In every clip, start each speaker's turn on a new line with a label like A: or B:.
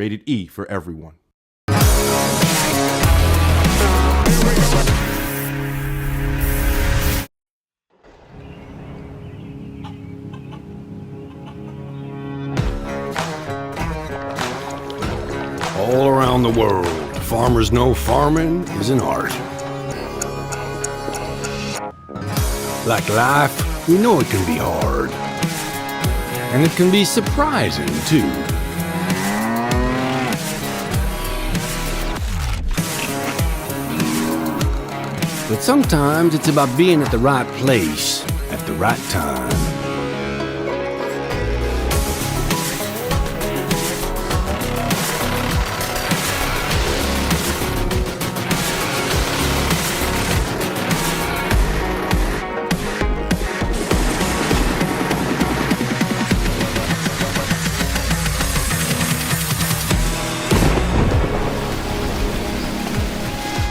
A: Rated E for everyone.
B: All around the world, farmers know farming is an art. Like life, we know it can be hard. And it can be surprising, too. But sometimes it's about being at the right place at the right time.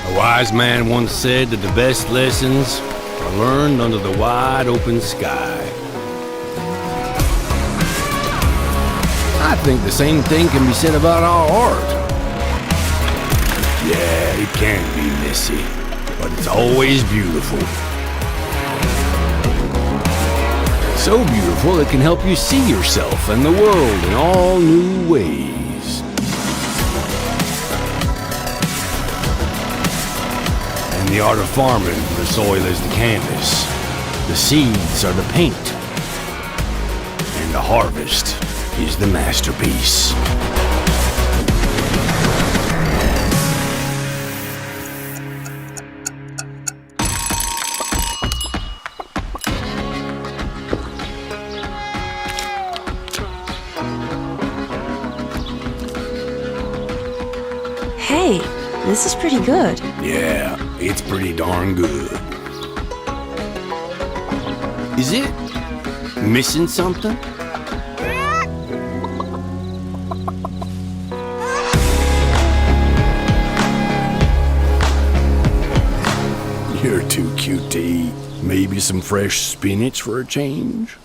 B: A wise man once said that the best lessons are learned under the wide open sky. I think the same thing can be said about our art. Yeah, it can be messy, but it's always beautiful. So beautiful it can help you see yourself and the world in all new ways. The art of farming, the soil is the canvas, the seeds are the paint, and the harvest is the masterpiece.
C: Hey, this is pretty good.
B: Yeah, it's pretty darn good. Is it missing something? You're too cute to eat. Maybe some fresh spinach for a change?